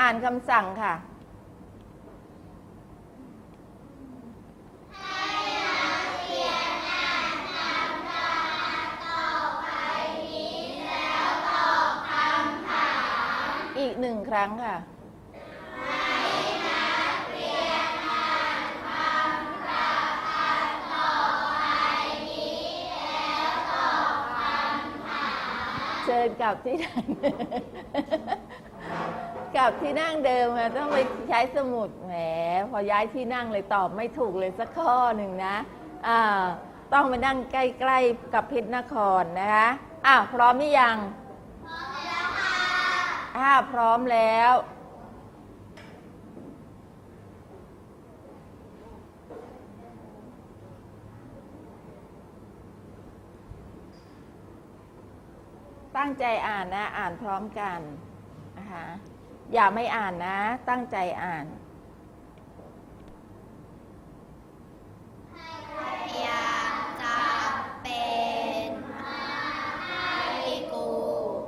อ่านคำสั่งค่ะอีกหนึ่งครั้งค่ะเชิญกลับที่นั่ง กับที่นั่งเดิมอะต้องไปใช้สมุดแหมพอย้ายที่นั่งเลยตอบไม่ถูกเลยสักข้อหนึ่งนะอ่าต้องไปนั่งใกล้ๆกับเพชรนครนะคะอะพร้อมหรือยังพร้อมแล้วค่ะอ่าพร้อมแล้ว ตั้งใจอ่านนะอ่านพร้อมกันนะคะ อย่าไม่อ่านนะ ตั้งใจอ่านอยากจะเป็นให้กู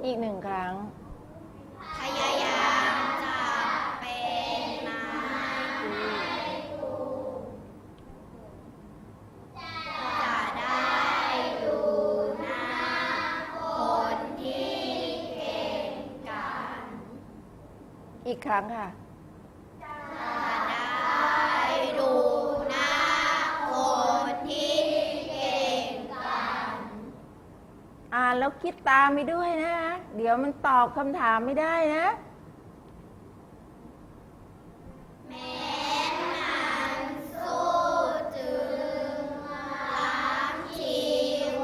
อีกหนึ่งครั้ง อีกครั้งค่ะจะได้ดูหน้าคนที่เก่งกาจอ่านแล้วคิดตามไปด้วยนะ เดี๋ยวมันตอบคำถามไม่ได้นะแม้มันสู้จึงล้างชี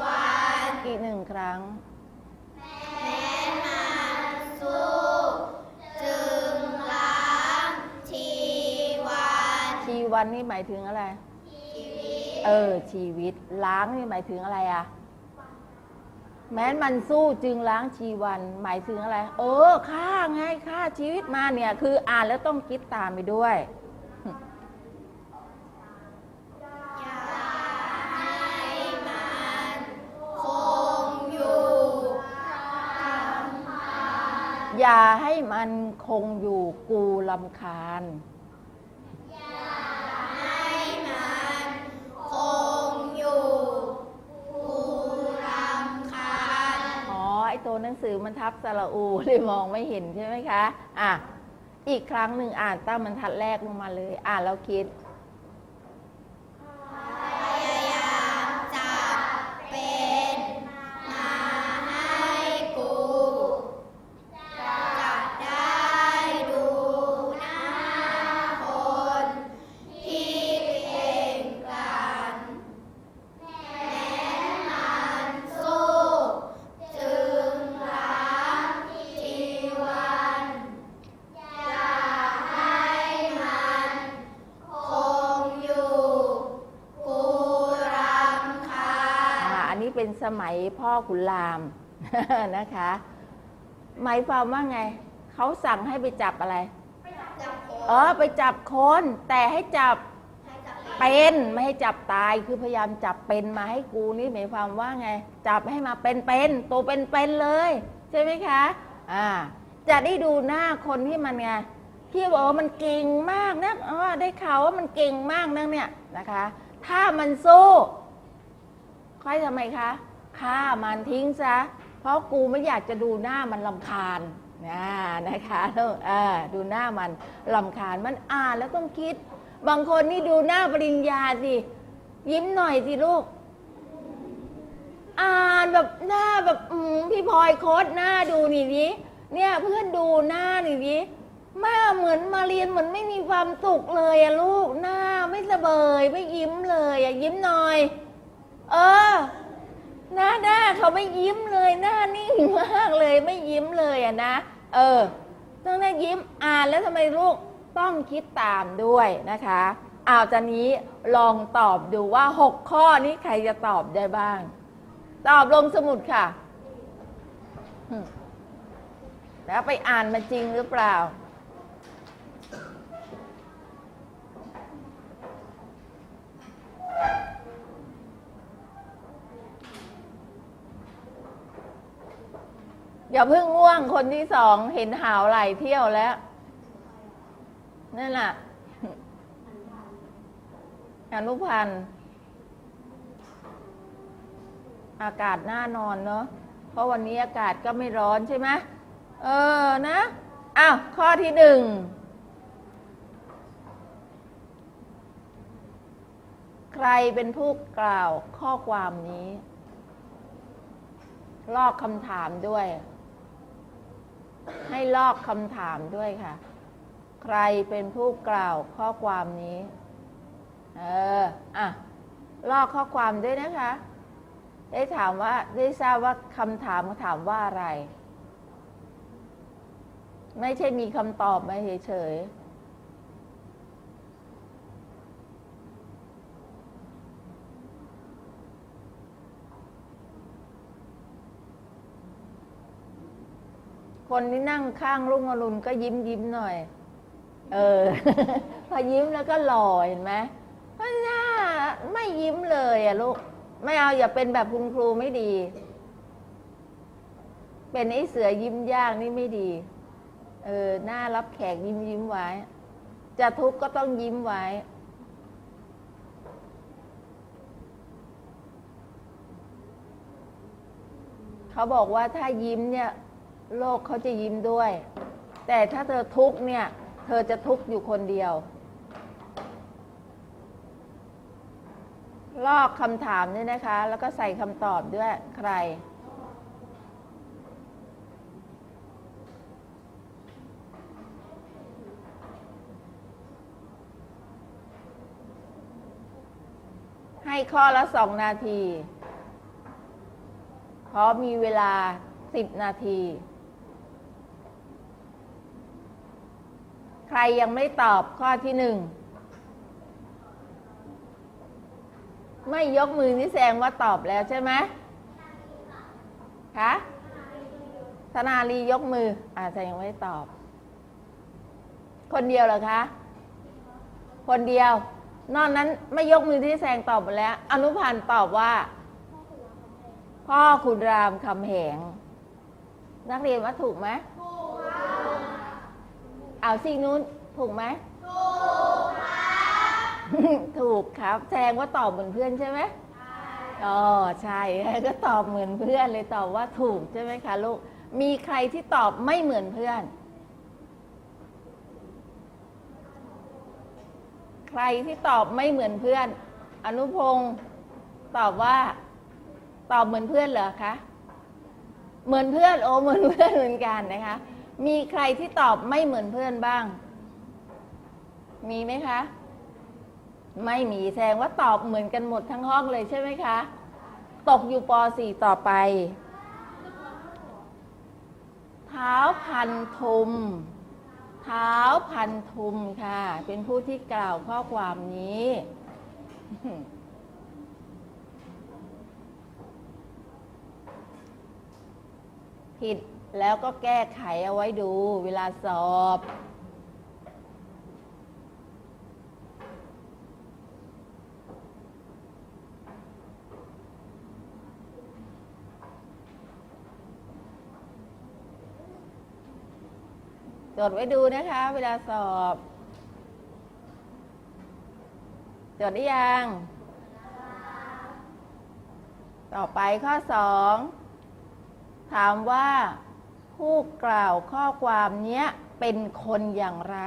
วันอีกหนึ่งครั้ง วันนี่หมายถึงอะไรชีวิตเออ ชีวิต ล้างนี่หมายถึงอะไรอะแม้นมันสู้จึงล้างชีวัน หมายถึงอะไร เออฆ่าไงฆ่าชีวิตมาเนี่ย คืออ่านแล้วต้องคิดตามไปด้วยอย่าให้มันคงอยู่กับพันอย่าให้มันคงอยู่กูลำคาญ สือมันทับสระอูเลยมองไม่เห็นใช่ไหมคะ อะ อีกครั้งหนึ่งอ่านตั้งบรรทัดแรกลงมาเลย อ่านแล้วคิด สมัยพ่อขุนรามนะคะ หมายความว่าไง เขาสั่งให้ไปจับอะไรจับโคเออไปจับคนแต่ให้จับให้จับเป็นไม่ให้จับตายคือพยายามจับเป็นมาให้กูนี่หมายความว่าไง จับให้มาเป็นเป็นตัวเป็นเป็นเลย ใช่ไหมคะอ่าจะได้ดูหน้าคนที่มันไงที่บอกว่ามันเก่งมากนะเออได้ข่าวว่ามันเก่งมากนะเนี่ยนะคะ ถ้ามันสู้ค่อยทำไมคะ ฆ่ามันทิ้งซะ เพราะกูไม่อยากจะดูหน้ามันลำคาญนะนะคะเออดูหน้ามันลำคาญมันอ่านแล้วต้องคิด บางคนนี่ดูหน้าปริญญาสิยิ้มหน่อยสิลูก อ่านแบบหน้าแบบพี่พลอยโค้ดหน้าดูนี่ดิเนี่ยเพื่อนดูหน้านี่ดิแม่เหมือนมาเรียนเหมือนไม่มีความสุขเลยอะลูกหน้าไม่สเบยไม่ยิ้มเลยอะยิ้มหน่อย เออ หน้าหน้าเขาไม่ยิ้มเลยหน้านิ่งมากเลยไม่ยิ้มเลยอะนะ เออต้องได้ยิ้มอ่านแล้วทำไมลูกต้องคิดตามด้วยนะคะเอาจากนี้ลองตอบดูว่า 6 ข้อนี้ใครจะตอบได้บ้าง ตอบลงสมุดค่ะ แล้วไปอ่านมาจริงหรือเปล่า อย่าเพิ่งง่วงคนที่สองเห็นหาวไหลเที่ยวแล้ว นั่นแหละอนุพันธ์อากาศน่านอนเนาะเพราะวันนี้อากาศก็ไม่ร้อนใช่ไหมเออนะอ้าวข้อที่หนึ่งใครเป็นผู้กล่าวข้อความนี้ ลอกคำถามด้วย ให้ลอกคำถามด้วยค่ะ ใครเป็นผู้กล่าวข้อความนี้ เออ อะ ลอกข้อความด้วยนะคะ ได้ถามว่าได้ทราบว่าคำถามถามว่าอะไร ไม่ใช่มีคำตอบมาเฉยๆ คนที่นั่งข้างรุ่งอรุณก็ยิ้มยิ้มหน่อย เออ พอยิ้มแล้วก็หล่อเห็นไหมเพราะหน้าไม่ยิ้มเลยอะลูก ไม่เอาอย่าเป็นแบบคุณครูไม่ดี เป็นไอ้เสือยิ้มยากนี่ไม่ดี เออ หน้ารับแขกยิ้มยิ้มไว้ จะทุกข์ก็ต้องยิ้มไว้เขาบอกว่าถ้ายิ้มเนี่ย โลกเขาจะยิ้มด้วย แต่ถ้าเธอทุกข์เนี่ย เธอจะทุกข์อยู่คนเดียว ลอกคำถามด้วยนะคะ แล้วก็ใส่คำตอบด้วยใคร ให้ข้อละสองนาทีเพราะมีเวลาสิบนาที ใคร ยังไม่ตอบข้อที่หนึ่งไม่ยกมือนี่แสดงว่าตอบแล้วใช่ไหมคะธนาลียกมืออาจจะยังไม่ตอบ คนเดียวเหรอคะ คนเดียว นอกนั้นไม่ยกมือที่แสงตอบหมดแล้ว อนุพันธ์ตอบว่า พ่อคุณรามคำแหง นักเรียนว่าถูกไหม เอาสิ่งนู้นถูกไหม ถูกครับ แสดงว่าตอบเหมือนเพื่อนใช่ไหมอ๋อใช่ก็ตอบเหมือนเพื่อนเลยตอบว่าถูกใช่ไหมคะลูก มีใครที่ตอบไม่เหมือนเพื่อน ใครที่ตอบไม่เหมือนเพื่อน อนุพงศ์ตอบว่า ตอบเหมือนเพื่อนเหรอคะ เหมือนเพื่อนโอ้เหมือนเพื่อนเหมือนกันนะคะ มีใครที่ตอบไม่เหมือนเพื่อนบ้าง มีไหมคะ ไม่มีแสดงว่าตอบเหมือนกันหมดทั้งห้องเลยใช่ไหมคะ ตกอยู่ป .4 ต่อไป เท้าพันธุม เท้าพันธุมค่ะ เป็นผู้ที่กล่าวข้อความนี้ผิด แล้วก็แก้ไขเอาไว้ดูเวลาสอบ จดไว้ดูนะคะ เวลาสอบ จดได้ยัง ต่อไปข้อสองถามว่า ผู้กล่าวข้อความเนี้ยเป็นคนอย่างไร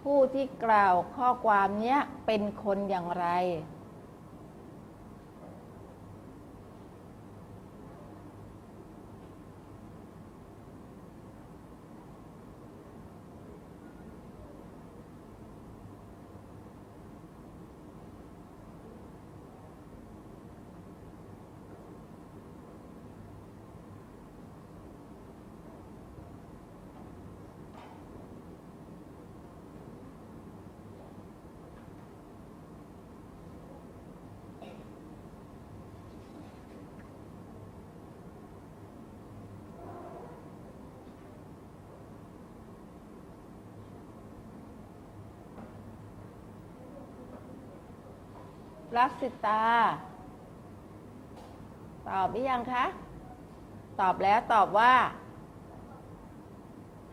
ผู้ที่กล่าวข้อความเนี้ยเป็นคนอย่างไร รักสิตา ตอบหรือยังคะ ตอบแล้วตอบว่า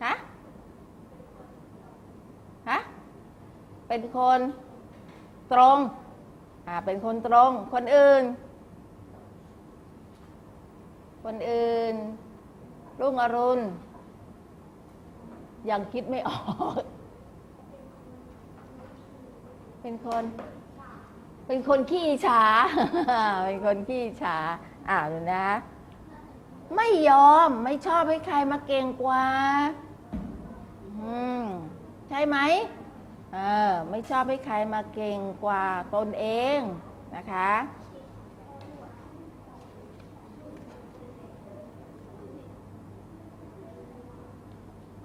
ฮะ ฮะ เป็นคนตรง อ่า เป็นคนตรง คนอื่น คนอื่น รุ่งอรุณ ยังคิดไม่ออก เป็นคน เป็นคนขี้ฉาเป็นคนขี้ฉาอ่าดูนะ ไม่ยอมไม่ชอบให้ใครมาเก่งกว่า อืม ใช่ไหมเออไม่ชอบให้ใครมาเก่งกว่าตนเองนะคะ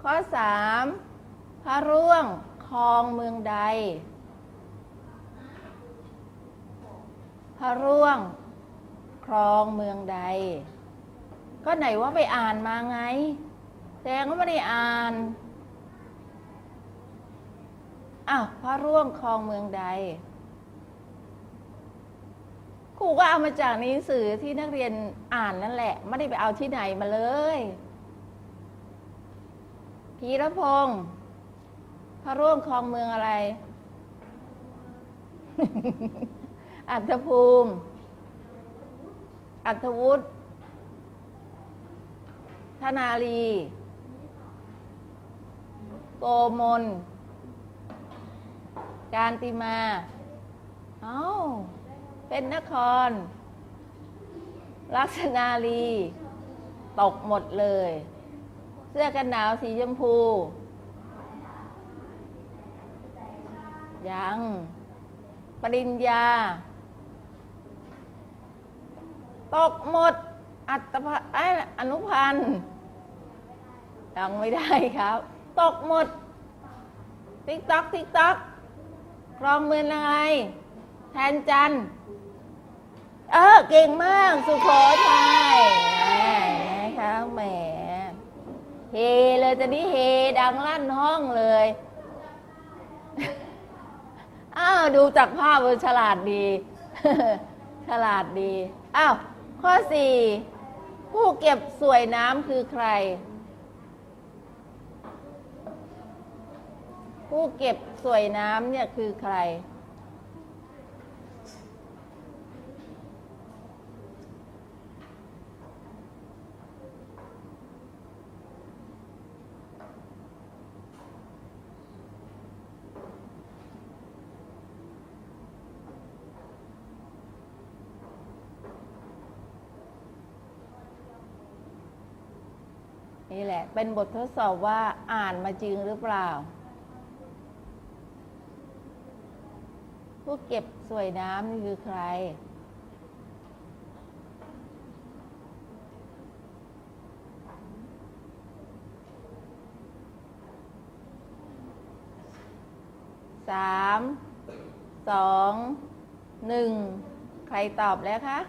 ข้อสามพระร่วงคลองเมืองใด พระร่วงครองเมืองใด ก็ไหนว่าไปอ่านมาไง แดงว่าไม่ได้อ่านอ้าวพระร่วงครองเมืองใดครูก็เอามาจากหนังสือที่นักเรียนอ่านนั่นแหละ ไม่ได้ไปเอาที่ไหนมาเลยพีรพงศ์พระร่วงครองเมืองอะไร อัฐภูมิ อัฐวุฒิธนาลี โกมล การติมา เอ้า เป็นนคร ลักษณาลี ตกหมดเลย เสื้อกันหนาวสีชมพู ยัง ปริญญา ตกหมด อัตภะไอยอนุพันธ์ยังไม่ได้ครับ ตกหมด ติ๊กต๊อกติ๊กต๊อกครองเมืองอะไรแทนจัน เออ เก่งมาก สุโขทัยแหมนะคะแหม เฮเลยจะนี้เฮดังลั่นห้องเลย อ้าว ดูจากภาพเออฉลาดดี ฉลาดดี อ้าว ข้อสี่ผู้เก็บสวยน้ำคือใคร ผู้เก็บสวยน้ำเนี่ยคือใคร เป็นบททดสอบว่าอ่านมาจริงหรือเปล่า ผู้เก็บสวยน้ำนี่คือใคร สาม สอง หนึ่ง ใครตอบแล้วคะ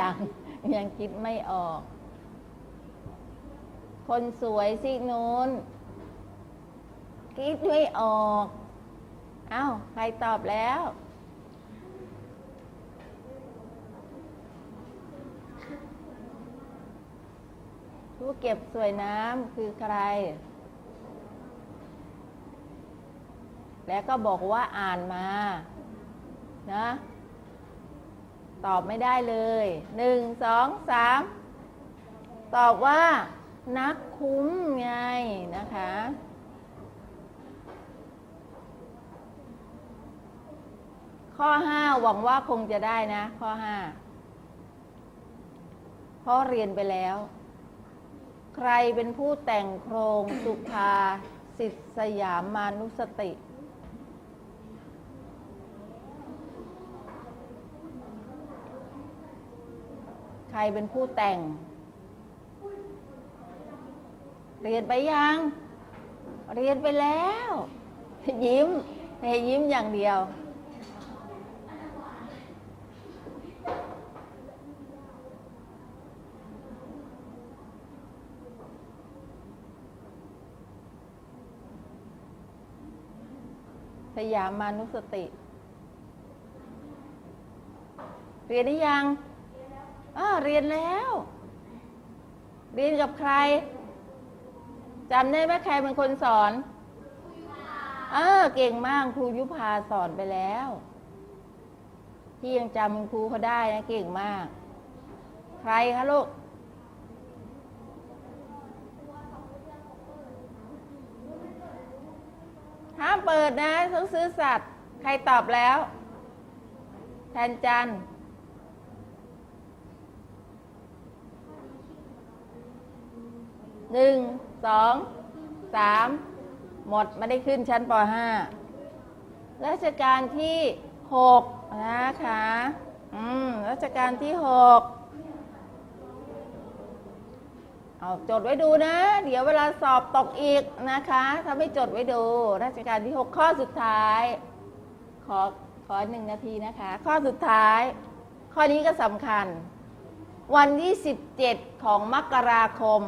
ยังยังคิดไม่ออก คนสวยสินู้นคิดไม่ออก เอ้า ใครตอบแล้ว ผู้เก็บสวยน้ำคือใคร แล้วก็บอกว่าอ่านมา นะ ตอบไม่ได้เลยหนึ่งสองสามตอบว่า นักคุ้มไงนะคะ ข้อห้าหวังว่าคงจะได้นะ ข้อห้าเพราะเรียนไปแล้ว ใครเป็นผู้แต่งโครงสุภาสิทธสยามมานุสติ รเป็นผู้แต่ง เรียนไปยัง เรียนไปแล้ว ยิ้มให้ยิ้มอย่างเดียว สยามมานุสติ เรียนหรือยัง อ่าเรียนแล้ว เรียนกับใครจำได้ไหมใครเป็นคนสอนเออเก่งมากครูยุพาสอนไปแล้วที่ยังจำครูเขาได้นะเก่งมาก ใครคะลูกห้ามเปิดนะต้องซื้อสัตว์ ใครตอบแล้ว แทนจันทร์ หนึ่งสองสามหมดไม่ได้ขึ้นชั้นป .5 รัชกาลที่หกนะคะอืมรัชกาลที่หกเอาจดไว้ดูนะ เดี๋ยวเวลาสอบตกอีกนะคะถ้าไม่จดไว้ดู ราชการที่ 6 ข้อสุดท้าย ขอขอหนึ่งนาทีนะคะ ข้อสุดท้าย ข้อนี้ก็สำคัญ วันที่ 17 ของมกราคม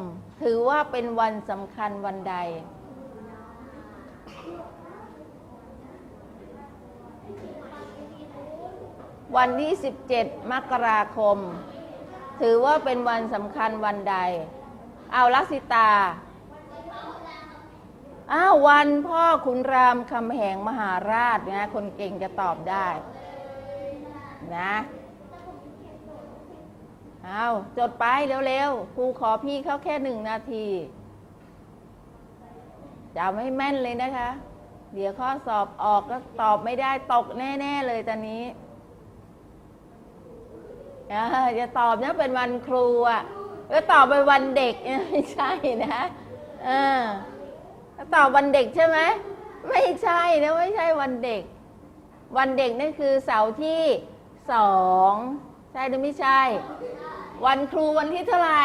ถือว่าเป็นวันสำคัญวันใด วันที่ 17 มกราคม ถือว่าเป็นวันสำคัญวันใด เอาลักษิตา อ้าววันพ่อขุนรามคำแหงมหาราชนะคนเก่งจะตอบได้ นะ เอาจดไปเร็วๆครูขอพี่เขาแค่หนึ่งนาทีจำให้แม่นเลยนะคะ เดี๋ยวข้อสอบออกก็ตอบไม่ได้ตกแน่ ๆ เลยตอนนี้จะตอบเนี่ยเป็นวันครูอะแล้วตอบไปวันเด็กไม่ใช่นะเออตอบวันเด็กใช่ไหมไม่ใช่นะไม่ใช่วันเด็ก วันเด็กนั่นคือเสาร์ที่สองใช่หรือไม่ใช่ วันครูวันที่เท่าไหร่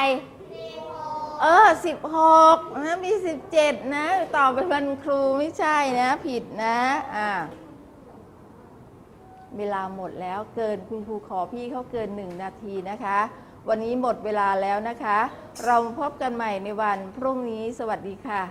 เออสิบหกนะมีสิบเจ็ดนะตอบเป็นวันครูไม่ใช่นะ ผิดนะอ่าเวลาหมดแล้วเกินคุณครูขอพี่เขาเกินหนึ่งนาทีนะคะ วันนี้หมดเวลาแล้วนะคะ เราพบกันใหม่ในวันพรุ่งนี้สวัสดีค่ะ